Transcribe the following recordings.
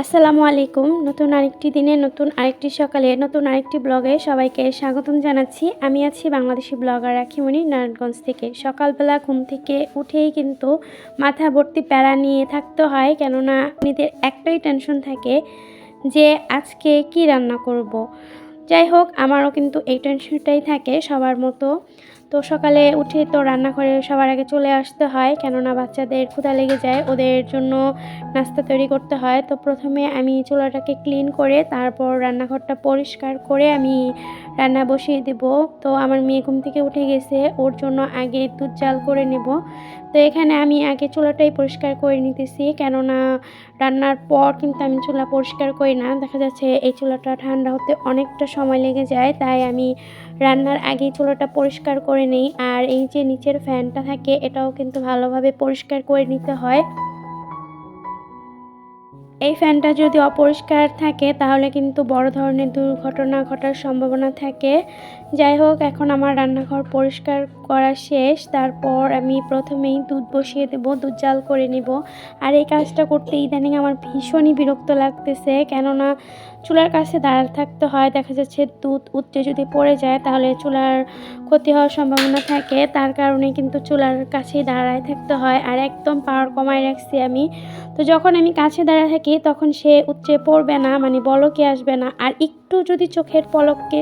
আসসালামু আলাইকুম। নতুন আরেকটি দিনে, নতুন আরেকটি সকালে, নতুন আরেকটি ব্লগে সবাইকে স্বাগতম জানাচ্ছি। আমি আছি বাংলাদেশি ব্লগার রাখিমণি নারায়ণগঞ্জ থেকে। সকালবেলা ঘুম থেকে উঠেই কিন্তু মাথা ভর্তি প্যারা নিয়ে থাকতে হয়, কেননা নিজেদের একটাই টেনশন থাকে যে আজকে কি রান্না করব। যাই হোক, আমারও কিন্তু এই টেনশনটাই থাকে সবার মতো। তো সকালে উঠে তো রান্নাঘরে সবার আগে চলে আসতে হয়, কেননা বাচ্চাদের ক্ষুধা লেগে যায়, ওদের জন্য নাস্তা তৈরি করতে হয়। তো প্রথমে আমি চুলাটাকে ক্লিন করে, তারপর রান্নাঘরটা পরিষ্কার করে আমি রান্না বসিয়ে দেব। তো আমার মেয়ে ঘুম থেকে উঠে গেছে, ওর জন্য আগে দুধ জাল করে নেব। তো এখানে আমি আগে চুলাটাই পরিষ্কার করে নিতেছি, কেননা রান্নার পর কিন্তু আমি চুলা পরিষ্কার করি না। দেখা যাচ্ছে এই চুলাটা ঠান্ডা হতে অনেকটা সময় লেগে যায়, তাই আমি রান্নার আগেই চুলাটা পরিষ্কার করে নিই। আর এই যে নিচের ফ্যানটা থাকে, এটাও কিন্তু ভালোভাবে পরিষ্কার করে নিতে হয়। এই ফ্যানটা যদি অপরিষ্কার থাকে, তাহলে কিন্তু বড় ধরনের দুর্ঘটনা ঘটার সম্ভাবনা থাকে। যাই হোক, এখন আমার রান্নাঘর পরিষ্কার করা শেষ। তারপর আমি প্রথমেই দুধ বসিয়ে দেব, দুধ জাল করে নিব। আর এই কাজটা করতে ইদানিং আমার ভীষণই বিরক্ত লাগতেছে, কেননা চুলার কাছে দাঁড়াতে থাকতে হয়। দেখা যাচ্ছে দুধ উচ্চে যদি পড়ে যায়, তাহলে চুলার ক্ষতি হওয়ার সম্ভাবনা থাকে। তার কারণে কিন্তু চুলার কাছেই দাঁড়ায় থাকতে হয়। আর একদম পাওয়ার কমায় রাখছি আমি। তো যখন আমি কাছে দাঁড়ায় থাকি, তখন সে উচ্চে পড়বে না মানে বলকে আসবে না। আর একটু যদি চোখের পলককে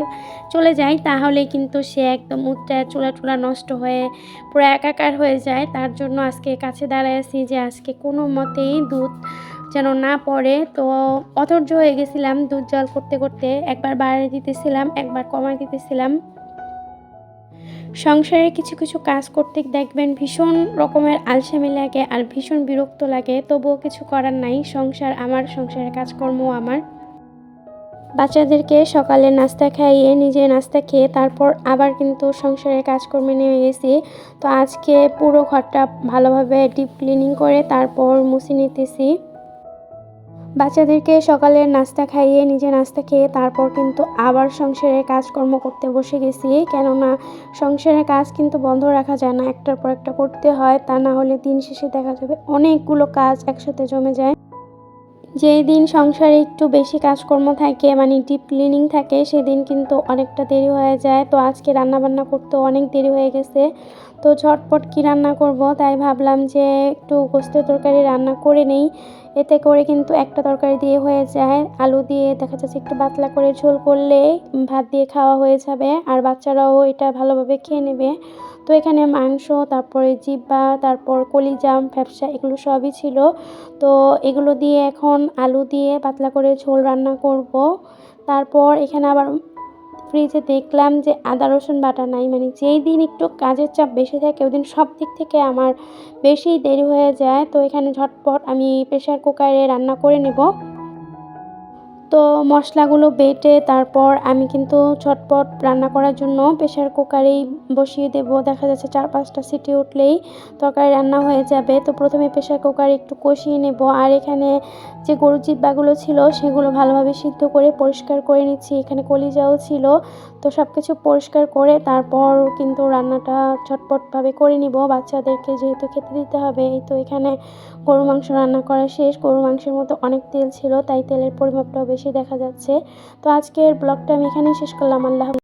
চলে যায়, তাহলে কিন্তু সে একদম উচ্চে চুলা চুলা নষ্ট হয়ে পুরো একাকার হয়ে যায়। তার জন্য আজকে কাছে দাঁড়ায় আছি যে, আজকে কোনো মতেই দুধ যেন না পড়ে, তো অধৈর্য হয়ে গেছিলাম দুধ জল করতে করতে। একবার বাড়িয়ে দিতেছিলাম, একবার কমায় দিতেছিলাম। সংসারে কিছু কিছু কাজ করতে দেখবেন ভীষণ রকমের আলসেমি লাগে আর ভীষণ বিরক্ত লাগে। তবুও কিছু করার নাই, সংসার আমার, সংসারের কাজকর্ম আমার। বাচ্চাদেরকে সকালে নাস্তা খাইয়ে নিজে নাস্তা খেয়ে তারপর আবার কিন্তু সংসারের কাজকর্মে নেমে গেছি। তো আজকে পুরো ঘরটা ভালোভাবে ডিপ ক্লিনিং করে তারপর মুছে নিতেছি। বাচ্চাদেরকে সকালে নাস্তা খাইয়ে নিজে নাস্তা খেয়ে তারপর কিন্তু আবার সংসারের কাজকর্ম করতে বসে গেছি। কেননা সংসারের কাজ কিন্তু বন্ধ রাখা যায় না, একটার পর একটা করতে হয়, তা না হলে দিন শেষে দেখা যাবে অনেকগুলো কাজ একসাথে জমে যায়। যেই দিন সংসারে একটু বেশি কাজকর্ম থাকে মানে ডিপ ক্লিনিং থাকে, সেদিন কিন্তু অনেকটা দেরি হয়ে যায়। তো আজকে রান্না বান্না করতেও অনেক দেরি হয়ে গেছে। তো ঝটপট কি রান্না করব? তাই ভাবলাম যে একটু গোস্তের তরকারি রান্না করে নেই। এতে করে কিন্তু একটা তরকারি দিয়ে হয়ে যায়। আলু দিয়ে দেখা যাচ্ছে একটু পাতলা করে ঝোল করলে ভাত দিয়ে খাওয়া হয়ে যাবে আর বাচ্চারাও এটা ভালোভাবে খেয়ে নেবে। তো এখানে মাংস, তারপরে জিব্বা তারপর কলিজাম, ফ্যাপসা এগুলো সবই ছিল। তো এগুলো দিয়ে এখন আলু দিয়ে পাতলা করে ঝোল রান্না করব। তারপর এখানে আবার ফ্রিজে দেখলাম যে আদা, রসুন বাটা নাই। মানে যেই দিন একটু কাজের চাপ বেশি থাকে, ওই দিন সব দিক থেকে আমার বেশি দেরি হয়ে যায়। তো এখানে ঝটপট আমি প্রেশার কুকারে রান্না করে নেব। তো মশলাগুলো বেটে তারপর আমি কিন্তু ছটপট রান্না করার জন্য প্রেশার কুকারেই বসিয়ে দেব। দেখা যাচ্ছে চার পাঁচটা সিটি উঠলেই তরকারি রান্না হয়ে যাবে। তো প্রথমে প্রেশার কুকারে একটু কষিয়ে নেব আর এখানে যে গরুর জিব্বাগুলো ছিল সেগুলো ভালোভাবে সিদ্ধ করে পরিষ্কার করে নিচ্ছি। এখানে কলিজাও ছিল। তো সব কিছু পরিষ্কার করে তারপর কিন্তু রান্নাটা ছটপটভাবে করে নিব। বাচ্চাদেরকে যেহেতু খেতে দিতে হবে, এই তো এখানে গরু মাংস রান্না করা শেষ। গরু মাংসের মতো অনেক তেল ছিল, তাই তেলের পরিমাপটাও বেশি দেখা যাচ্ছে। তো আজকের ব্লগটা আমি এখানেই শেষ করলাম। আল্লাহ